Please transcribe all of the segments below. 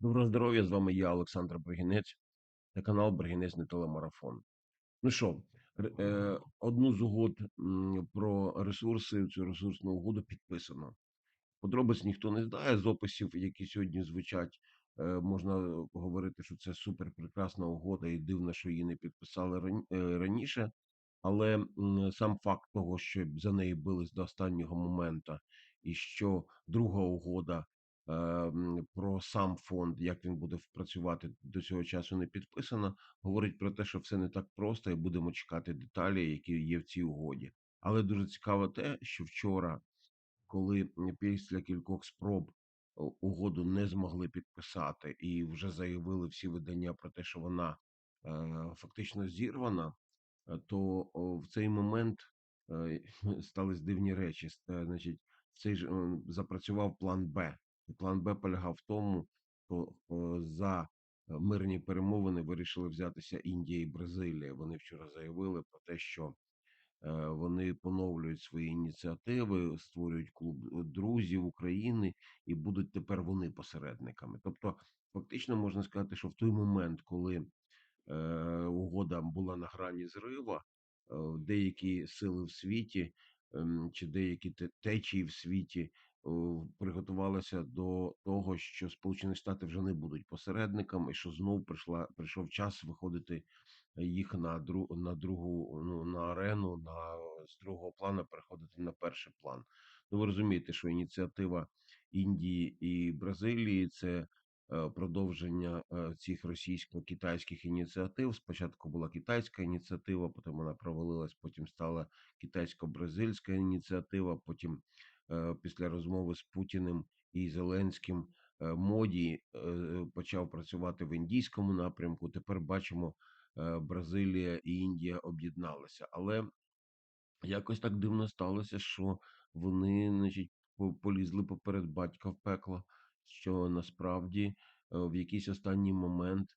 Доброго здоров'я! З вами я, Олександр Бригінець, та канал Бригінець не телемарафон. Ну що, е, одну з угод про ресурси, цю ресурсну угоду підписано. Подробиць ніхто не знає. З описів, які сьогодні звучать, е, можна говорити, що це супер прекрасна угода, і дивно, що її не підписали е, раніше. Але сам факт того, що за неї бились до останнього моменту, і що друга угода про сам фонд, як він буде працювати до цього часу, не підписана, говорить про те, що все не так просто, і будемо чекати деталі, які є в цій угоді. Але дуже цікаво те, що вчора коли після кількох спроб угоду не змогли підписати, і вже заявили всі видання про те, що вона е, фактично зірвана, е, то в цей момент е, стались дивні речі. Е, Значить, цей ж е, запрацював план Б. І план Б полягав в тому, що за е, мирні перемовини вирішили взятися Індія і Бразилія. Вони вчора заявили про те, що Е, Вони поновлюють свої ініціативи, створюють клуб е, друзів України і будуть тепер вони посередниками. Тобто, фактично можна сказати, що в той момент, коли е, угода була на грані зрива, е, деякі сили в світі ем, чи деякі течії в світі е, приготувалися до того, що Сполучені Штати вже не будуть посередниками, і що знов прийшла прийшов час виходити їх на дру на другу ну, на арену, на з другого плану переходити на перший план. Ну ви розумієте, що ініціатива Індії і Бразилії це е, продовження е, цих російсько-китайських ініціатив. Спочатку була китайська ініціатива, потім вона провалилась, потім стала китайсько-бразильська ініціатива. Потім, е, після розмови з Путіним і Зеленським, е, моді е, почав працювати в індійському напрямку. Тепер бачимо е, Бразилія і Індія об'єдналися. Але якось так дивно сталося, що вони, значить, полізли поперед батька в пекло, що насправді в якийсь останній момент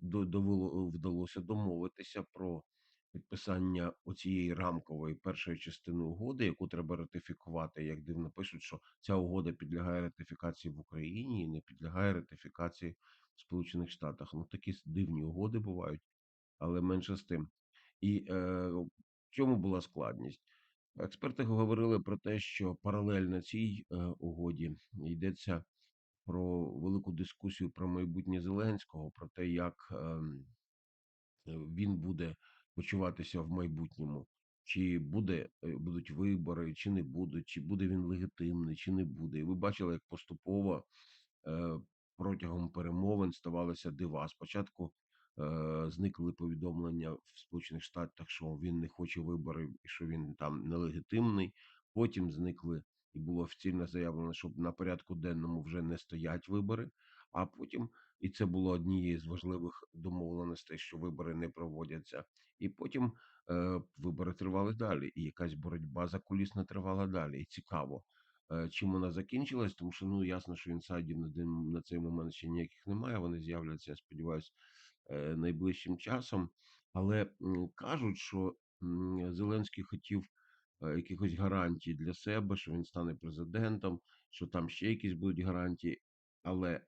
до- довело вдалося домовитися про підписання оцієї рамкової першої частини угоди, яку треба ратифікувати. Як дивно пишуть, що ця угода підлягає ратифікації в Україні і не підлягає ратифікації в Сполучених Штатах. Ну такі дивні угоди бувають але менше з тим. І е, в чому була складність? Експерти говорили про те, що паралельно цій е, угоді йдеться про велику дискусію про майбутнє Зеленського, про те, як е, він буде почуватися в майбутньому. Чи буде, е, будуть вибори, чи не будуть, чи буде він легітимний, чи не буде. І ви бачили, як поступово е, протягом перемовин ставалися дива. Спочатку е, зникли повідомлення в Сполучених Штатах, що він не хоче виборів і що він там нелегітимний. Потім зникли і було офіційно заявлено, що на порядку денному вже не стоять вибори. А потім, і це було однією з важливих домовленостей, що вибори не проводяться. І потім е, вибори тривали далі, і якась боротьба закулісна тривала далі. І цікаво, Е, Чим вона закінчилась, тому що ну ясно, що інсайдів на на цей момент ще ніяких немає. Вони з'являться, я сподіваюся, е, найближчим часом. Але м, кажуть, що м, Зеленський хотів е, якихось гарантій для себе, що він стане президентом, що там ще якісь будуть гарантії. Але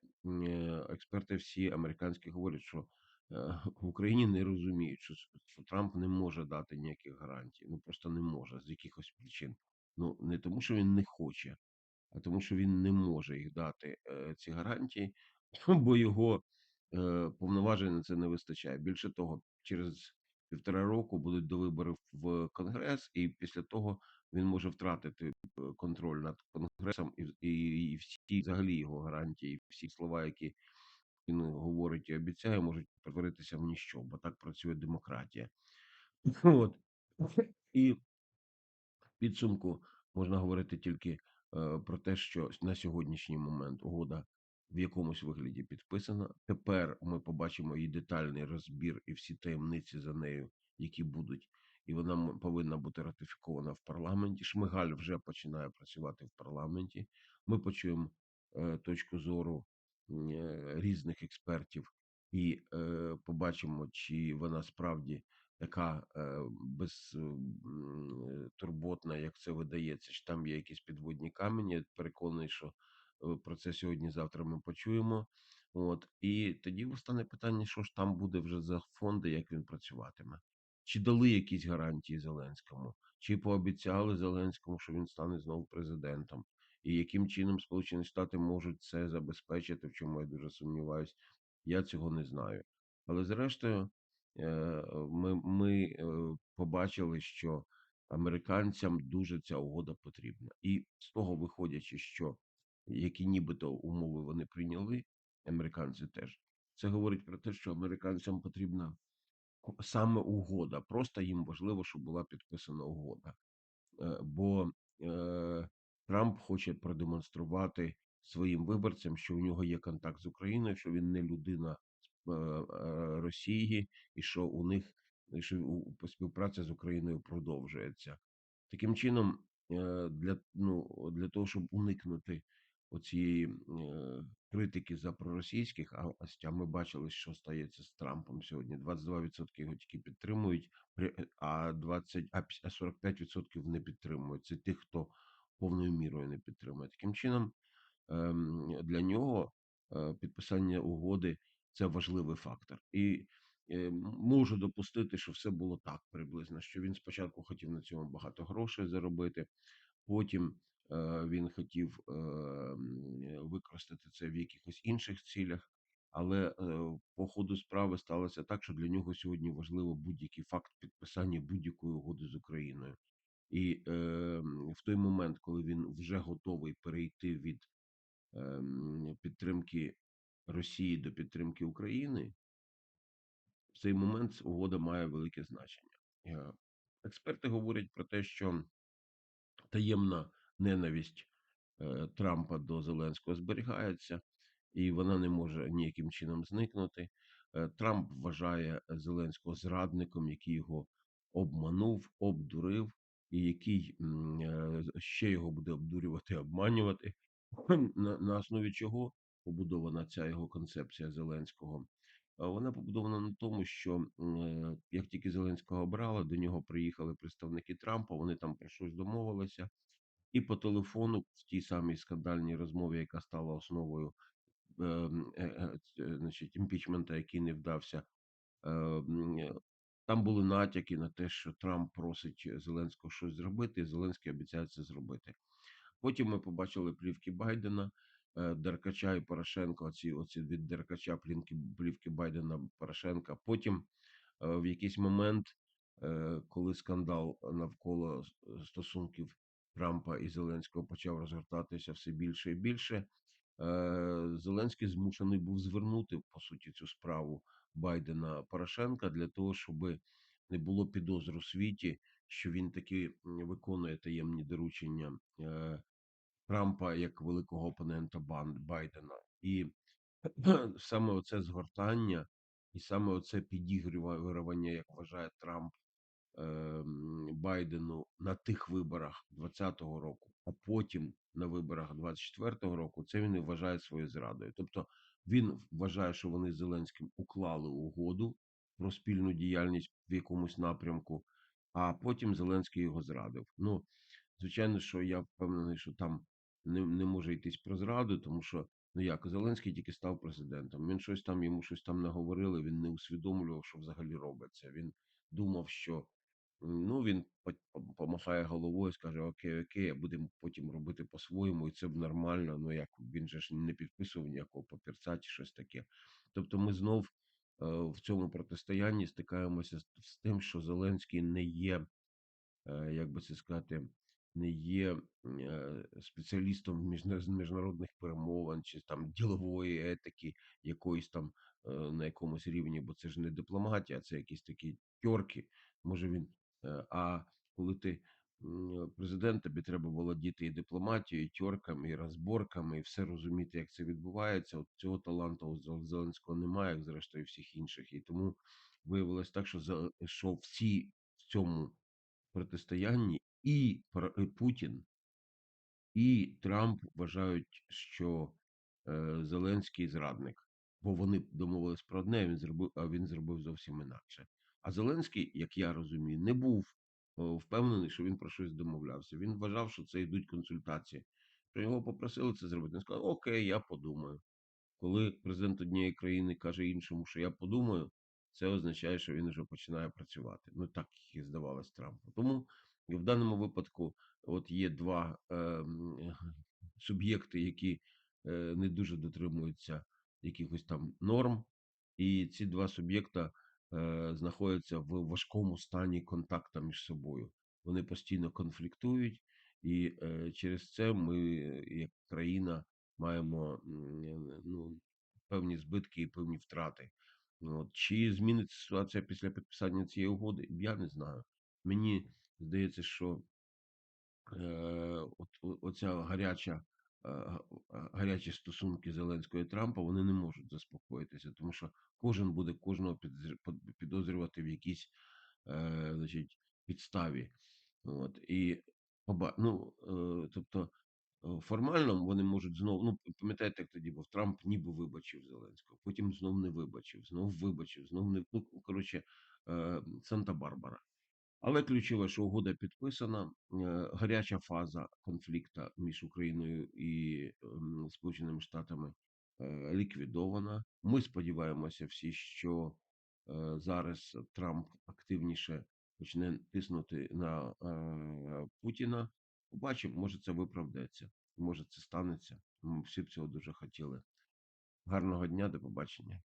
експерти всі американські говорять, що е, в Україні не розуміють, що, що Трамп не може дати ніяких гарантій. Ну просто не може з якихось причин. Ну не тому, що він не хоче, а тому, що він не може їх дати е, ці гарантії, бо його е, повноважень на це не вистачає. Більше того, через півтора року будуть до виборів в Конгрес, і після того він може втратити е, контроль над конгресом і, і, і всі взагалі його гарантії, всі слова, які він говорить і обіцяє, можуть перетворитися в ніщо, бо так працює демократія. От і підсумку можна говорити тільки е, про те, що на сьогоднішній момент угода в якомусь вигляді підписана. Тепер ми побачимо її детальний розбір і всі таємниці за нею, які будуть, і вона повинна бути ратифікована в парламенті. Шмигаль вже починає працювати в парламенті. Ми почуємо е, точку зору е, різних експертів і е, побачимо, чи вона справді така безтурботна, як це видається, чи там є якісь підводні камені. Переконаний, що про це сьогодні-завтра ми почуємо. От, і тоді постане питання, що ж там буде вже за фонди, як він працюватиме. Чи дали якісь гарантії Зеленському, чи пообіцяли Зеленському, що він стане знову президентом, і яким чином Сполучені Штати можуть це забезпечити, в чому я дуже сумніваюсь, я цього не знаю. Але зрештою, е, ми, ми е, побачили, що американцям дуже ця угода потрібна. І з того виходячи, що які нібито умови вони прийняли, американці теж. Це говорить про те, що американцям потрібна саме угода. Просто їм важливо, щоб була підписана угода. Е, Бо е, Трамп хоче продемонструвати своїм виборцям, що у нього є контакт з Україною, що він не людина е, Росії, і що у них що співпраця з Україною продовжується. Таким чином, для, ну, для того, щоб уникнути оцієї е, критики за проросійських, а, а ми бачили, що стається з Трампом сьогодні. 22% його тільки підтримують, при- а 20, а пі- а 45% не підтримують. Це тих, хто повною мірою не підтримує. Таким чином, ем, для нього е, підписання угоди це важливий фактор. І е, можу допустити, що все було так приблизно. Що він спочатку хотів на цьому багато грошей заробити, потім е, він хотів е, використати це в якихось інших цілях. Але е, по ходу справи сталося так, що для нього сьогодні важливо будь-який факт підписання будь-якої угоди з Україною. І е, в той момент, коли він вже готовий перейти від ем, підтримки Росії до підтримки України, в цей момент угода має велике значення. Е, Експерти говорять про те, що таємна ненависть е, Трампа до Зеленського зберігається, і вона не може ніяким чином зникнути. Е, Трамп вважає Зеленського зрадником, який його обманув, обдурив, і який е, ще його буде обдурювати, обманювати, на, основі чого побудована ця його концепція Зеленського. Вона побудована на тому, що е, як тільки Зеленського обрали, до нього приїхали представники Трампа, вони там про щось домовилися, і по телефону в тій самій скандальній розмові, яка стала основою е, е, значить, імпічмента, який не вдався, е, там були натяки на те, що Трамп просить Зеленського щось зробити, і Зеленський обіцяє це зробити. Потім ми побачили плівки Байдена, Деркача і Порошенка. Оці, оці від Деркача плівки, плівки Байдена Порошенка. Потім в якийсь момент, коли скандал навколо стосунків Трампа і Зеленського почав розгортатися все більше і більше, е, Зеленський змушений був звернути по суті цю справу Байдена Порошенка для того, щоб не було підозр у світі, що він таки виконує таємні доручення е, Трампа як великого опонента Байдена. І саме оце згортання, і саме оце підігрування, як вважає Трамп Байдену на тих виборах 20-го року, а потім на виборах 24-го року, це він і вважає своєю зрадою. Тобто він вважає, що вони з Зеленським уклали угоду про спільну діяльність в якомусь напрямку, а потім Зеленський його зрадив. Ну, звичайно, що я впевнений, що там не, не може йтись про зраду, тому що ну як Зеленський тільки став президентом. Він щось там йому щось там наговорили. Він не усвідомлював, що взагалі робиться. Він думав, що Ну, він по- по- помахає головою, скаже: Окей, окей, будемо потім робити по-своєму, і це б нормально. Ну як він же ж не підписував ніякого папірця чи щось таке. Тобто, ми знов е, в цьому протистоянні стикаємося з, з тим, що Зеленський не є е, як би це сказати, не є е, спеціалістом з міжнародних перемовин чи там ділової етики, якоїсь там е, на якомусь рівні, бо це ж не дипломатія, це якісь такі тьорки. Може він. Е, А коли ти м, президент, тобі треба володіти і дипломатією, і тьорками, і розборками, і все розуміти, як це відбувається. От цього таланту у Зеленського немає, як зрештою всіх інших. І тому виявилось так, що за що всі в цьому протистоянні і Путін, і Трамп вважають, що е, Зеленський зрадник, бо вони домовились про одне, а він зробив, а він зробив зовсім інакше. А Зеленський, як я розумію, не був впевнений, що він про щось домовлявся. Він вважав, що це йдуть консультації. Про його попросили це зробити. Він сказав, окей, я подумаю. коли президент однієї країни каже іншому, що я подумаю, це означає, що він вже починає працювати. Ну так і здавалось Трампу. Тому в даному випадку от є два ем, суб'єкти, які е, не дуже дотримуються якихось там норм, і ці два суб'єкта е, знаходяться в важкому стані контакту між собою. Вони постійно конфліктують, і е, через це ми, як країна, маємо ну, певні збитки і певні втрати. От. Чи зміниться ситуація після підписання цієї угоди? Я не знаю. Мені здається, що е, от, оця гаряча, га- гарячі стосунки Зеленського і Трампа вони не можуть заспокоїтися, тому що кожен буде кожного підозрювати в якійсь е, значить, підставі. От. І ну, е, тобто Е, Формально вони можуть знову, ну пам'ятаєте, як тоді був Трамп ніби вибачив Зеленського, потім знов не вибачив, знов вибачив, знов не ну коротше е, Санта-Барбара. Але ключове, що угода підписана, е, гаряча фаза конфлікту між Україною і ем, Сполученими Штатами е, ліквідована. Ми сподіваємося всі, що е, зараз Трамп активніше почне тиснути на е, Путіна. Побачимо, може це виправдається, може це станеться. Ми всі б цього дуже хотіли. Гарного дня, до побачення.